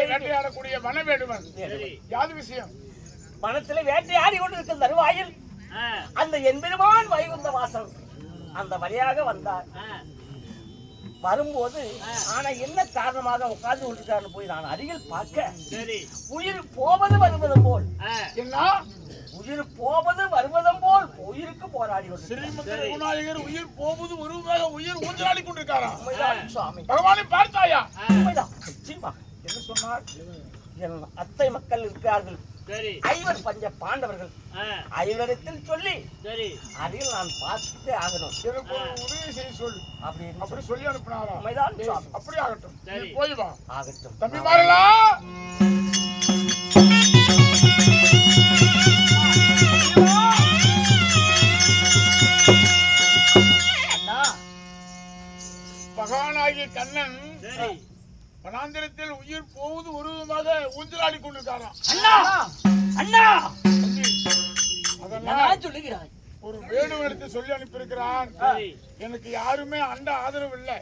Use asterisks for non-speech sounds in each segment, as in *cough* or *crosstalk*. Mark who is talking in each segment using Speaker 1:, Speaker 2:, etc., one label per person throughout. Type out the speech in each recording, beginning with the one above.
Speaker 1: வேட்டையாடக்கூடிய வன வேடுவன் யாது விஷயம்?
Speaker 2: மனத்திலே வேட்டையாடி கொண்டிருக்கும் தருவாயில் அந்த எம்பெருமான் வைகுந்த வாசல். அந்த வழியாக வந்தார். வரும்போது ஆனா என்ன காரணமாக உட்கார்ந்து கொண்டிருக்காருன்னு போய் நான் அருகில் பார்க்க உயிர் போவது வருவதும் போல்.
Speaker 1: என்ன?
Speaker 2: உயிர் போவது வருவதும் போல் உயிருக்கு போராடி கொண்டிருக்கிறார்.
Speaker 1: ஸ்ரீமந்த ரகுநாயகர் உயிர் போவது உருவாக உயிர் ஊஞ்சலாடி கொண்டிருக்காராம்
Speaker 2: உண்மைதான் சுவாமி.
Speaker 1: பகவானை பார்த்தாயா?
Speaker 2: உண்மைதான். நிச்சயமா. என்ன சொன்னார்? என் அத்தை மக்கள் இருக்கிறார்கள் ஐவர் பஞ்ச பாண்டவர்கள். ஐவரிடத்தில் சொல்லி அதையும் நான் பார்த்துட்டே ஆகணும்.
Speaker 1: உதவி செய்ய சொல்லு.
Speaker 2: அப்படின்னு
Speaker 1: அப்படி சொல்லி. அனுப்பினாரா?
Speaker 2: உண்மைதான் சுவாமி.
Speaker 1: அப்படி ஆகட்டும் போய் வா.
Speaker 2: ஆகட்டும்.
Speaker 1: தம்பி மாறலாம் வனாந்திரத்தில் உயிர் போவது உருவமாக ஊஞ்சலாடி கொண்டிருக்காராம்.
Speaker 2: அண்ணா! அண்ணா!
Speaker 1: தம்பி, அதெல்லாம்
Speaker 2: நான் சொல்லுகிறாய்
Speaker 1: ஒரு வேடுவன் எடுத்து சொல்லி அனுப்பியிருக்கிறான். எனக்கு யாருமே அண்ட ஆதரவு இல்லை.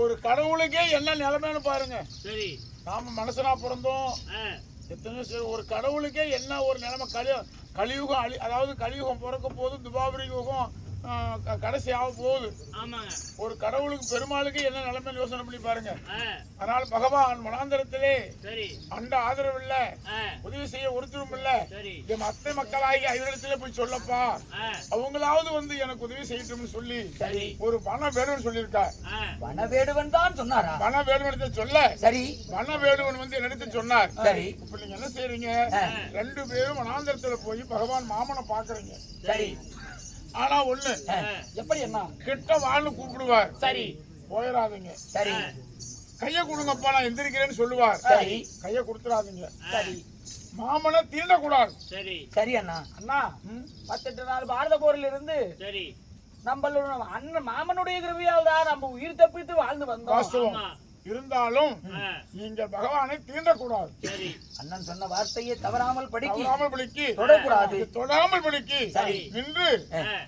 Speaker 1: ஒரு கடவுளுக்கே என்ன நிலைமைன்னு பாருங்க. நாம மனுஷனா பிறந்தோம். எத்தனையோ சரி, ஒரு கடவுளுக்கே என்ன ஒரு நிலைமை கலி கலியுகம் அழி அதாவது கலியுகம் பிறக்க போகுது துபாபரி யுகம் கடைசி ஆக போகுது ஒரு கடவுளுக்கு பெருமாளுக்கு என்ன நிலைமை யோசனை பண்ணி பாருங்க. அதனால பகவான் மனாந்தரத்திலே அண்ட ஆதரவு இல்ல உதவி செய்ய ஒருத்தரும் இல்ல என் அத்தை மக்களாகி ஐவரிடத்திலே போய் சொல்லப்பா. அவங்களாவது வந்து எனக்கு உதவி செய்யட்டும்னு சொல்லி ஒரு பண வேடுவன் சொல்லியிருக்கா.
Speaker 2: வனவேடுவன் தான் சொன்னாரா?
Speaker 1: பண வேடுவன் சொல்ல.
Speaker 2: சரி.
Speaker 1: வன வேடுவன் வந்து என்னிடத்தில் சொன்னார்.
Speaker 2: சரி.
Speaker 1: இப்ப நீங்க என்ன செய்றீங்க? ரெண்டு பேரும் வனாந்தரத்துல போய் பகவான் மாமனை பாக்குறீங்க.
Speaker 2: சரி.
Speaker 1: ஆனா ஒண்ணு.
Speaker 2: எப்படி என்ன
Speaker 1: கிட்ட வான்னு கூப்பிடுவார்.
Speaker 2: சரி.
Speaker 1: போயிடாதீங்க
Speaker 2: சரி.
Speaker 1: கைய கொடுங்கப்பா நான் எந்திரிக்கிறேன்னு சொல்லுவார்.
Speaker 2: சரி.
Speaker 1: கைய கொடுத்துடாதீங்க
Speaker 2: சரி.
Speaker 1: மாமனை தீண்டக்கூடாது.
Speaker 2: சரி. அண்ணா. அண்ணா பத்தெட்டு நாள் பாரத போரில் இருந்து நம்மளோட அண்ணன் மாமனுடைய கிருபையால் தான் நம்ம உயிர் தப்பித்து வாழ்ந்து வந்தோம்.
Speaker 1: இருந்தாலும் நீங்க பகவானை தீண்டக்கூடாது.
Speaker 2: அண்ணன் சொன்ன வார்த்தையை தவறாமல் படிக்கி.
Speaker 1: தவறாமல் பலிக்கு
Speaker 2: தொடக்கூடாது.
Speaker 1: தொடாமல் பலிக்கு
Speaker 2: சரி.
Speaker 1: நின்று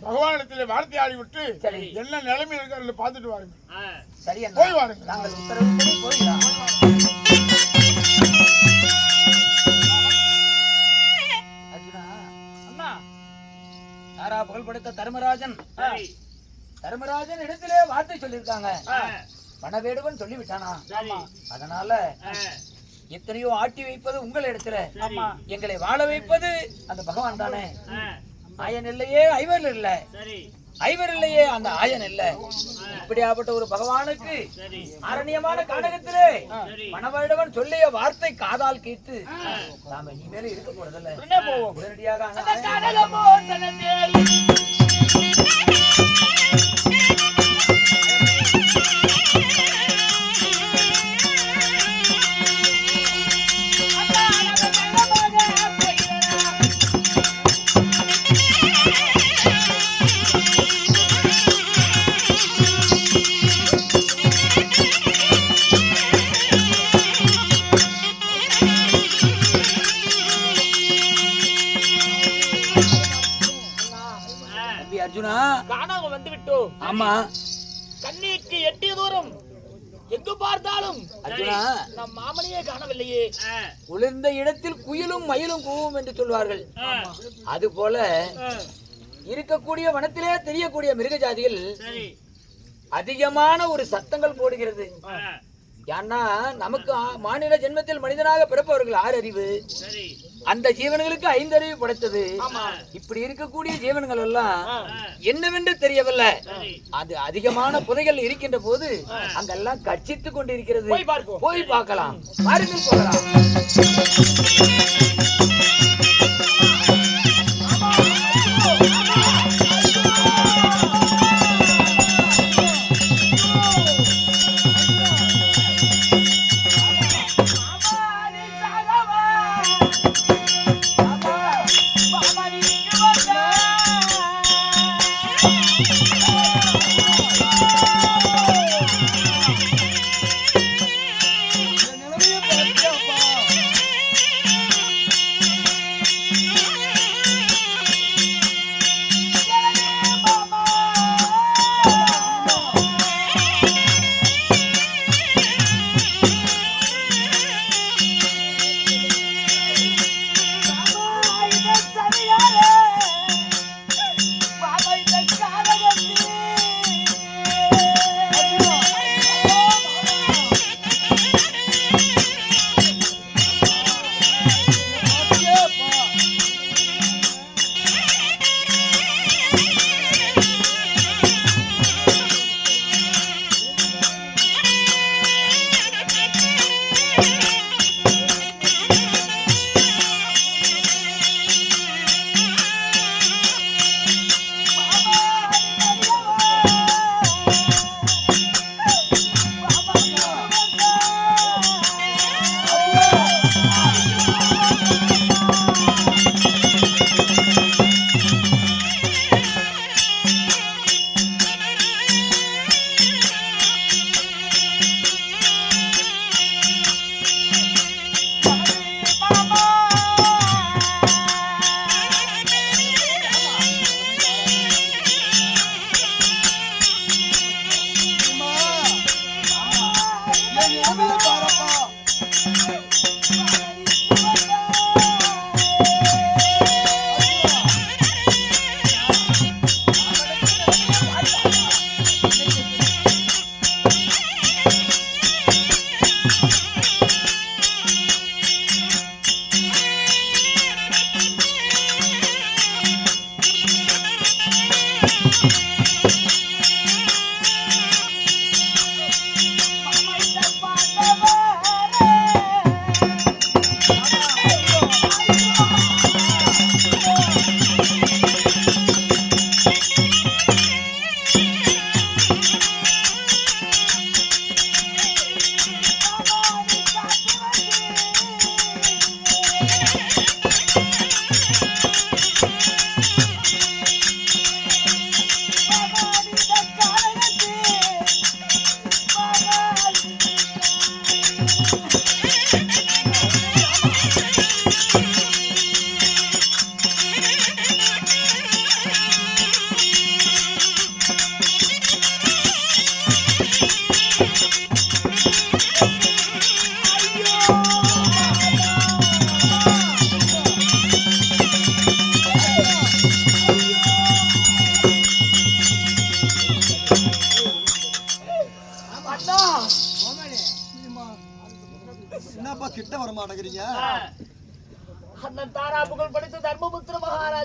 Speaker 1: பகவானிடத்திலே வார்த்தையாடி விட்டு
Speaker 2: சரி.
Speaker 1: என்ன நிலைமை இருக்காரு பார்த்துட்டு வாருங்க
Speaker 2: சரி அண்ணா
Speaker 1: போய் வாருங்க
Speaker 2: நாங்கள் யாரா புகழ்படுத்த தர்மராஜன். தர்மராஜன் இடத்திலே வார்த்தை சொல்லியிருக்காங்க. வனவேடுவன் சொல்லி விட்டானா அதனால எத்தனையோ ஆட்டி வைப்பது உங்கள் இடத்துல. எங்களை வாழ வைப்பது அந்த பகவான் தானே. ஆயன் இல்லையே ஐவர் இல்ல. ஐவர் இல்லையே அந்த ஆயன் இல்ல. இப்படியாப்பட்ட ஒரு பகவானுக்கு அரண்யமான கானகத்திலே மணவாழ்வன் சொல்லிய வார்த்தை காதால் கேட்டு நாம இனிமேல இருக்க போறதில்ல. உடனடியாக ஆமா.
Speaker 3: கண்ணிக்கு எட்டிய தூரம். எங்கு பார்த்தாலும்
Speaker 2: அர்ஜுனா.
Speaker 3: நம் மாமனையே காணவில்லையே.
Speaker 2: குளிர்ந்த இடத்தில் குயிலும் மயிலும் கூவும் என்று சொல்வார்கள். அது போல இருக்கக்கூடிய வனத்திலே தெரியக்கூடிய மிருக ஜாதிகள் அதிகமான ஒரு சத்தங்கள் போடுகிறது. ஏன்னா நமக்கு மானிட ஜென்மத்தில் மனிதனாக பிறப்பவர்கள் ஆறு அறிவு. அந்த ஜீவன்களுக்கு ஐந்து அறிவு படைத்தது இப்படி இருக்கக்கூடிய ஜீவன்கள் எல்லாம் என்னவென்று தெரியவில்லை. அது அதிகமான புதைகள் இருக்கின்ற போது அங்கெல்லாம் கட்சித்துக் கொண்டிருக்கிறது.
Speaker 3: போய்
Speaker 2: பார்க்கலாம். பாருங்கள் போகலாம்.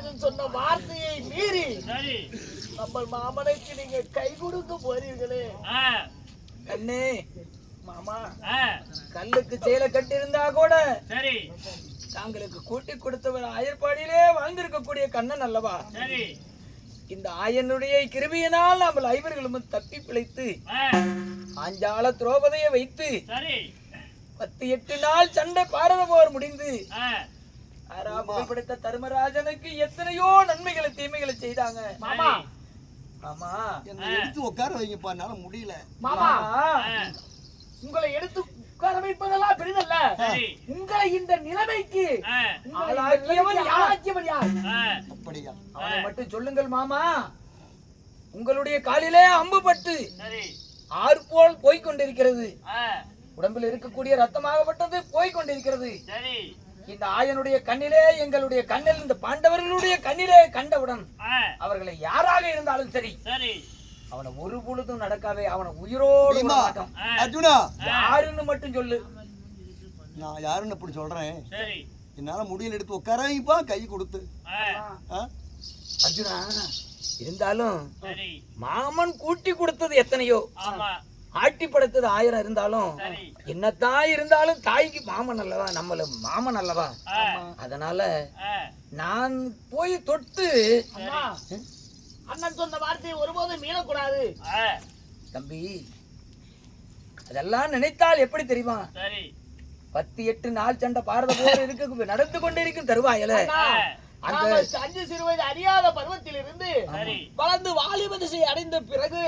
Speaker 3: மகாராஜன் சொன்ன வார்த்தையை மீறி நம்ம மாமனுக்கு நீங்க கை கொடுக்க போறீர்களே
Speaker 2: கண்ணே
Speaker 3: மாமா
Speaker 2: கல்லுக்கு சேலை கட்டியிருந்தா கூட
Speaker 4: சரி.
Speaker 2: தாங்களுக்கு கூட்டி கொடுத்தவர் ஆயர்பாடியிலே வாழ்ந்திருக்கக்கூடிய கண்ணன் அல்லவா?
Speaker 4: சரி.
Speaker 2: இந்த ஆயனுடைய கிருபியினால் நாம் ஐவர்களும் தப்பி பிழைத்து ஆஞ்சால திரௌபதியை வைத்து பத்து எட்டு நாள் சண்டை பாரத போர் முடிந்து புகழ்படுத்த தர்மராஜனுக்கு எத்தனையோ நன்மைகளை தீமைகளை செய்தாங்க.
Speaker 3: மாமா.
Speaker 2: ஆமா
Speaker 5: என்னை எடுத்து உட்கார வைங்கப்பா என்னால முடியல.
Speaker 3: மாமா. உங்களை எடுத்து உட்கார வைப்பதெல்லாம் பெரிதல்ல.
Speaker 4: சரி.
Speaker 3: உங்களை இந்த நிலைமைக்கு
Speaker 2: ஆளாக்கியவன் யார்?
Speaker 5: அப்படியா?
Speaker 2: அவனை மட்டும் சொல்லுங்கள் மாமா. உங்களுடைய காலிலே அம்பு பட்டு
Speaker 4: சரி.
Speaker 2: ஆறு போல் போய்க் கொண்டிருக்கிறது.
Speaker 4: ஆ,
Speaker 2: உடம்பில் இருக்கக்கூடிய ரத்தமாகப்பட்டது போய்க் கொண்டிருக்கிறது.
Speaker 4: சரி.
Speaker 2: இந்த ஆயனுடைய கண்ணிலே எங்களுடைய கண்ணில் இந்த பாண்டவர்களுடைய கண்ணிலே கண்டவுடன் அவர்களை யாராக இருந்தாலும் சரி
Speaker 4: சரி.
Speaker 2: அவனை ஒரு பொழுதும் நடக்காவே அவனை உயிரோடு
Speaker 5: அர்ஜுனா.
Speaker 2: யாருன்னு மட்டும் சொல்லு.
Speaker 5: நான் யாருன்னு அப்படி சொல்றேன்?
Speaker 4: சரி.
Speaker 5: என்னால முடியல எடுத்து உட்கார. வைப்பா கை கொடுத்து?
Speaker 2: அர்ஜுனா இருந்தாலும்
Speaker 4: சரி.
Speaker 2: மாமன் கூட்டி கொடுத்தது எத்தனையோ?
Speaker 4: ஆமா.
Speaker 2: ஆட்டி படைத்தது ஆயிரம் இருந்தாலும்
Speaker 4: சரி.
Speaker 2: என்னத்தான் இருந்தாலும் தாய்க்கு மாமன் அல்லவா? நம்மள மாமன் அல்லவா? அதனால நான் போய் தொட்டு
Speaker 3: அம்மா அண்ணன் சொன்ன வார்த்தையை ஒருபோதும் மீறக்கூடாது.
Speaker 4: ஆ,
Speaker 2: தம்பி அதெல்லாம் நினைத்தால் எப்படி தெரியுமா?
Speaker 4: சரி.
Speaker 2: பத்து எட்டு நாள் சண்டை பாரத போர் இருக்கு நடந்து கொண்டிருக்கும் தருவாயல.
Speaker 3: அஞ்சு சிறு வயது அறியாத பருவத்தில் இருந்து
Speaker 4: சரி.
Speaker 3: வளர்ந்து வாலிப திசை அடைந்த பிறகு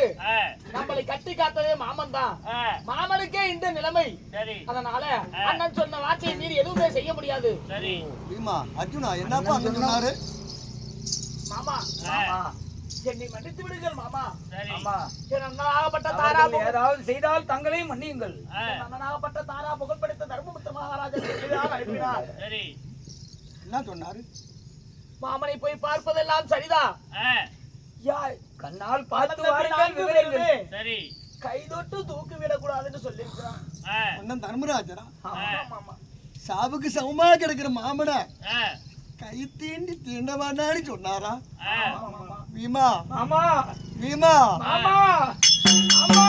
Speaker 3: நம்மளை கட்டி காத்ததே மாமன் தான். மாமனுக்கே இந்த நிலைமை. அதனால அண்ணன் சொன்ன வார்த்தையை மீறி எதுவுமே செய்ய முடியாது.
Speaker 5: அர்ஜுனா என்னப்பா சொன்னாரு?
Speaker 3: மாமா என்னை மன்னித்து விடுங்கள் மாமா. என் அண்ணனாகப்பட்ட தாரா
Speaker 2: ஏதாவது செய்தால் தங்களையும் மன்னியுங்கள்.
Speaker 3: அண்ணனாகப்பட்ட தாரா புகழ்பெடுத்த தர்மபுத்த மகாராஜன் *laughs* அனுப்பினார்.
Speaker 4: சரி.
Speaker 5: என்ன சொன்னாரு?
Speaker 3: மாமனை போய் பார்ப்பதெல்லாம் சரிதான்
Speaker 4: ஆ,
Speaker 2: யா கண்ணால் பார்த்து வாருங்கள் விவரங்கள்
Speaker 4: சரி.
Speaker 3: கை தொட்டு தூக்கி விடக்கூடாதுன்னு சொல்லியிருக்கிறான். ஆமா
Speaker 5: சாவுக்கு சமமா கிடக்குற மாமனை கை தீண்டி தீண்ட மாட்டான்னு சொன்னாரா?
Speaker 4: ஆ,
Speaker 5: பீமா
Speaker 2: ஆமா ஆமா.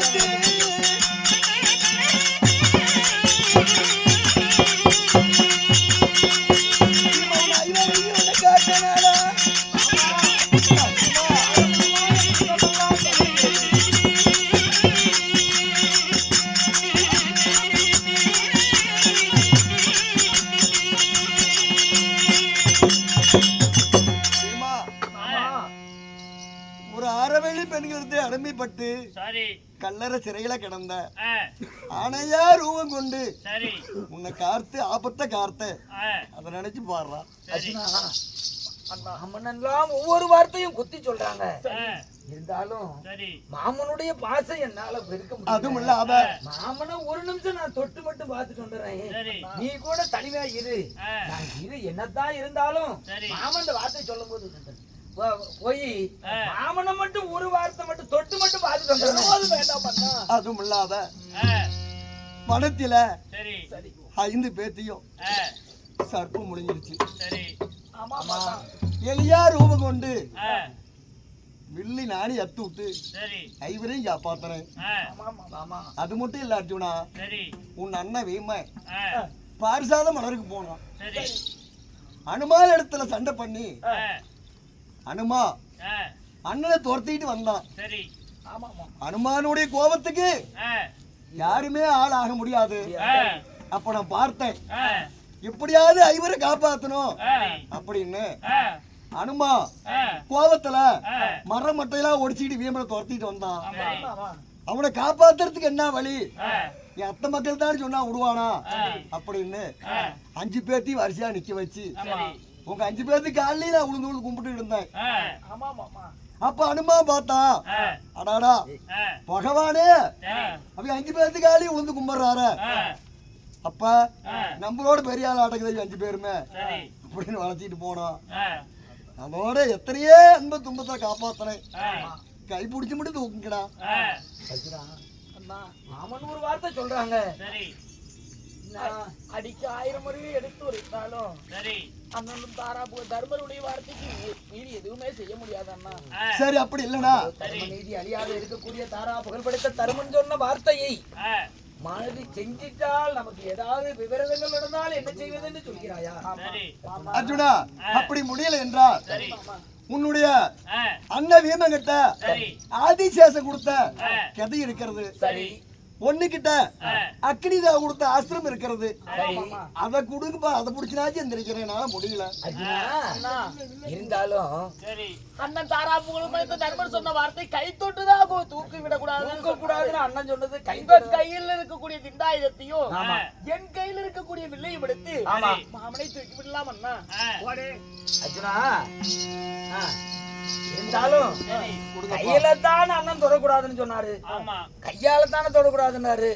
Speaker 4: Thank
Speaker 5: you. சிறையில கிடந்த ஆனையா ரூபம் கொண்டு உன்னை கார்த்து ஆபத்த கார்த்த அதை நினைச்சு பாடுறா.
Speaker 4: சரி.
Speaker 2: மாமனெல்லாம் ஒவ்வொரு வார்த்தையும் குத்தி சொல்றாங்க. இருந்தாலும் மாமனுடைய பாசம் என்னால வெறுக்க
Speaker 5: அதுவும்
Speaker 2: முடியல
Speaker 5: இல்ல அவ
Speaker 2: மாமனை ஒரு நிமிஷம் நான் தொட்டு மட்டும் பார்த்துட்டு வந்துடுறேன். நீ கூட தனிமையா இரு. நான் இரு என்னத்தான் இருந்தாலும். மாமன் வார்த்தை சொல்லும் போது போய். மாமனை மட்டும் ஒரு வார்த்தை மட்டும் தொட்டு மட்டும் வந்துடுறேன்
Speaker 3: வேண்டாம் பண்ணா.
Speaker 5: அதுவும் இல்லாத மனத்தில
Speaker 4: சரி.
Speaker 5: ஐந்து பேத்தையும்
Speaker 4: ஆ,
Speaker 5: சர்ப்பு முடிஞ்சிருச்சு எளியா ரூபம் கொண்டு வில்லி நாடி அத்து விட்டு ஐவரையும் காப்பாத்துறேன். அது மட்டும் இல்ல அர்ஜுனா உன் அண்ணன் வீம பாரிசாத மலருக்கு போனான். அனுமான் இடத்துல சண்டை பண்ணி அனுமா. அண்ணனை துரத்திட்டு வந்தான்.
Speaker 3: சரி.
Speaker 5: அனுமானுடைய கோபத்துக்கு யாருமே ஆள் ஆக முடியாது அப்ப நான் பார்த்தேன். எப்படியாவது ஐவரை காப்பாத்தணும். அப்படின்னு. அனுமா கோபத்துல
Speaker 3: ஆ.
Speaker 5: மரம் மட்டையெல்லாம் ஒடிச்சிட்டு வீமனை துரத்திட்டு வந்தான். அவனை காப்பாத்துறதுக்கு என்ன வழி? என் அத்தை மக்கள் தான் சொன்னா விடுவானா. அப்படின்னு அஞ்சு பேர்த்தையும் வரிசையா நிக்க வச்சு. உங்க அஞ்சு பேர்த்துக்கு காலையில நான் உளுந்து உளுந்து கும்பிட்டு இருந்தேன்.
Speaker 3: ஆ,
Speaker 2: ஆமா ஆமா
Speaker 5: அப்ப அனுமா பார்த்தான்
Speaker 3: ஆ,
Speaker 5: அடாடா பகவானே. அவன் அஞ்சு பேர்த்துக்கு காலையும் உளுந்து கும்பிடுறாரு. அப்ப நம்மளோட பெரிய ஆள் ஆட்டக்குது அஞ்சு பேருமே.
Speaker 3: சரி.
Speaker 5: அப்படின்னு வளர்த்திட்டு போனோம். அதோட எத்தனையோ அன்ப துன்பத்தை காப்பாத்தினேன். கை பிடிச்சி மட்டும் தூக்குங்கடா.
Speaker 2: மாமன் ஒரு வார்த்தை சொல்றாங்க.
Speaker 3: சரி.
Speaker 2: நான்
Speaker 3: அடிக்க ஆயிரம் முறையை எடுத்து உரைத்தாலும்
Speaker 2: சரி
Speaker 3: அண்ணனும் தாராபு தர்மருடைய வார்த்தைக்கு மீறி எதுவுமே செய்ய முடியாது அண்ணா.
Speaker 5: சரி அப்படி இல்லனா
Speaker 2: தர்ம நீதி அழியாது இருக்கக்கூடிய தாரா புகழ்படைத்த தருமன் சொன்ன வார்த்தையை மனதி செஞ்சிட்டால் நமக்கு ஏதாவது விவரங்கள் நடந்தால் என்ன செய்வதென்று சொல்கிறாயா?
Speaker 3: சரி.
Speaker 5: அர்ஜுனா அப்படி முடியல என்றால் உன்னுடைய அண்ணன் வீமங்கிட்ட
Speaker 3: சரி.
Speaker 5: ஆதிசேஷம் கொடுத்த கதை இருக்கிறது.
Speaker 3: சரி.
Speaker 5: ஒண்ணுகிட்ட
Speaker 3: ஆ,
Speaker 5: அக்னிதா கொடுத்த ஆசிரம் இருக்கிறது. அத கொடுங்கப்பா அதை பிடிச்சினாச்சும் எந்திரிக்கிறேன். என்னால முடியல.
Speaker 2: இருந்தாலும்
Speaker 3: சரி. அண்ணன் தாராபுகளும் இந்த தர்மர் சொன்ன வார்த்தை கை தொட்டுதான் தூக்கி
Speaker 2: தூக்க கூடாதுன்னு அண்ணன் சொன்னது கை
Speaker 3: கையில் இருக்கக்கூடிய திண்டாயுதத்தையும். என் கையில் இருக்கக்கூடிய வில்லையும் எடுத்து
Speaker 2: ஆமா.
Speaker 3: மாமனை தூக்கி விடலாம் அண்ணா.
Speaker 2: அர்ஜுனா. ஆ, இருந்தாலும் கையில தான் அண்ணன் தொடக்கூடாதுன்னு சொன்னாரு. கையால தானே தொடக்கூடாதுன்னாரு.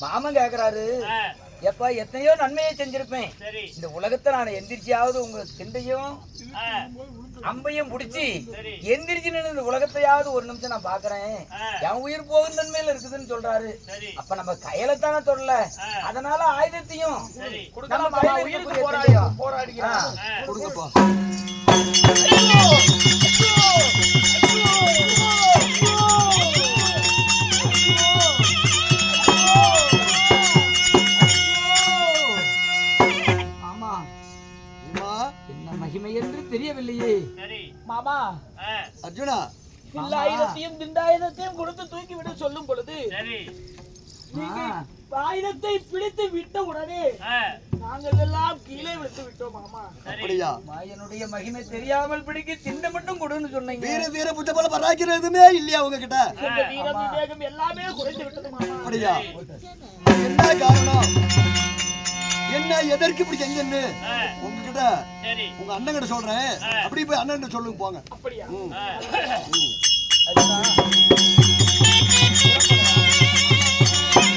Speaker 2: மாமன் கேக்குறாரு. எப்ப எத்தனையோ நன்மையை செஞ்சிருப்பேன்.
Speaker 3: சரி.
Speaker 2: இந்த உலகத்தை நான் எந்திரிச்சியாவது உங்க
Speaker 3: ஆ,
Speaker 2: அம்பையும் புடிச்சு. எந்திரிச்சு நின்னு இந்த உலகத்தையாவது ஒரு நிமிஷம் நான் பாக்குறேன். என் உயிர் போகும் தன்மையில இருக்குதுன்னு சொல்றாரு. அப்ப நம்ம கையில தானே தொடல. அதனால ஆயுதத்தையும்
Speaker 3: போராடி
Speaker 2: தெரியவில்லையே.
Speaker 3: சரி.
Speaker 2: மாமா
Speaker 5: அர்ஜுனா.
Speaker 3: வில்லாயுதத்தையும் திண்டாயுதத்தையும் கொடுத்து தூக்கி விட சொல்லும் பொழுது
Speaker 2: சரி.
Speaker 3: ஆயுதத்தை பிடித்து விட்ட உடனே
Speaker 5: அப்படியா?
Speaker 2: என்னுடைய மகிமை தெரியாமல் பிடிக்க திண்ட மட்டும் கொடுன்னு சொன்னீங்க.
Speaker 5: வீர வீர புத்த பராக்கிறதுமே இல்லையா
Speaker 3: உங்க
Speaker 5: அப்படியா? என்ன காரணம்? என்ன எதற்கு இப்படி செஞ்சு உங்ககிட்ட உங்க அண்ணன் கிட்ட சொல்றேன் அப்படி போய் அண்ணன் சொல்லுங்க போங்க.
Speaker 3: அப்படியா?